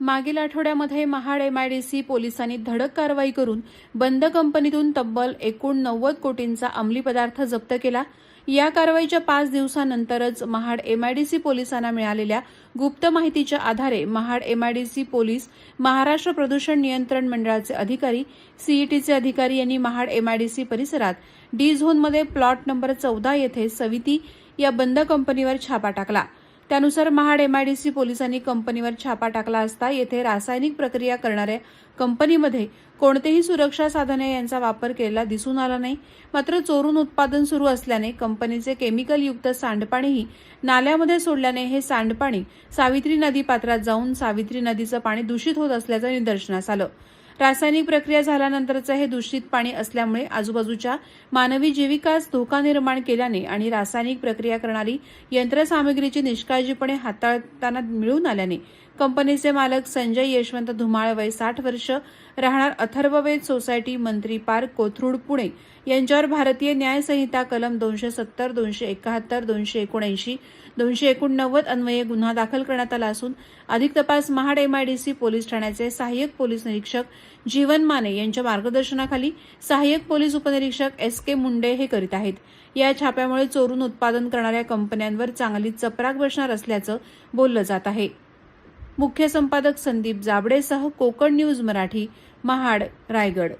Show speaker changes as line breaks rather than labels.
मागील आठवड्यामध्ये महाड एमआयडीसी पोलिसांनी धडक कारवाई करून बंद कंपनीतून तब्बल एकूण नव्वद कोटींचा अंमली पदार्थ जप्त केला. या कारवाईच्या पाच दिवसानंतरच महाड एमआयडीसी पोलिसांना मिळालेल्या गुप्त माहितीच्या आधारे महाड एमआयडीसी पोलीस महाराष्ट्र प्रदूषण नियंत्रण मंडळाचे अधिकारी सीईटीचे अधिकारी यांनी महाड एमआयडीसी परिसरात डी झोनमध्ये प्लॉट नंबर चौदा येथे सविती या बंद कंपनीवर छापा टाकला. त्यानुसार महाड एमआयडीसी पोलिसांनी कंपनीवर छापा टाकला असता येथे रासायनिक प्रक्रिया करणाऱ्या कंपनीमध्ये कोणतेही सुरक्षा साधने यांचा वापर केलेला दिसून आला नाही. मात्र चोरून उत्पादन सुरू असल्याने कंपनीचे केमिकलयुक्त सांडपाणीही नाल्यामध्ये सोडल्याने हे सांडपाणी सावित्री नदी पात्रात जाऊन सावित्री नदीचं पाणी दूषित होत असल्याचं निदर्शनास आलं. रासायनिक प्रक्रिया झाल्यानंतरचं हे दूषित पाणी असल्यामुळे आजूबाजूच्या मानवी जीविकास धोका निर्माण केल्याने आणि रासायनिक प्रक्रिया करणारी यंत्रसामग्रीची निष्काळजीपणे हाताळताना मिळून आल्याने कंपनीचे मालक संजय यशवंत धुमाळ वय साठ वर्ष राहणार अथर्ववेद सोसायटी मंत्री पार्क कोथरूड पुणे. यांच्यावर भारतीय न्याय संहिता कलम दोनशे सत्तर दोनशे एकाहत्तर दोनशे एकोणऐंशी दोनशे एकोणनव्वद अन्वये गुन्हा दाखल करण्यात आला असून अधिक तपास महाड एमआयडीसी पोलीस ठाण्याचे सहाय्यक पोलीस निरीक्षक जीवन माने यांच्या मार्गदर्शनाखाली सहाय्यक पोलीस उपनिरीक्षक एस के मुंडे हे करीत आहेत. या छाप्यामुळे चोरून उत्पादन करणाऱ्या कंपन्यांवर चांगली चपराक बसणार असल्याचं बोललं जात आहे. मुख्य संपादक संदीप जाबडेसह कोकण न्यूज मराठी महाड रायगड.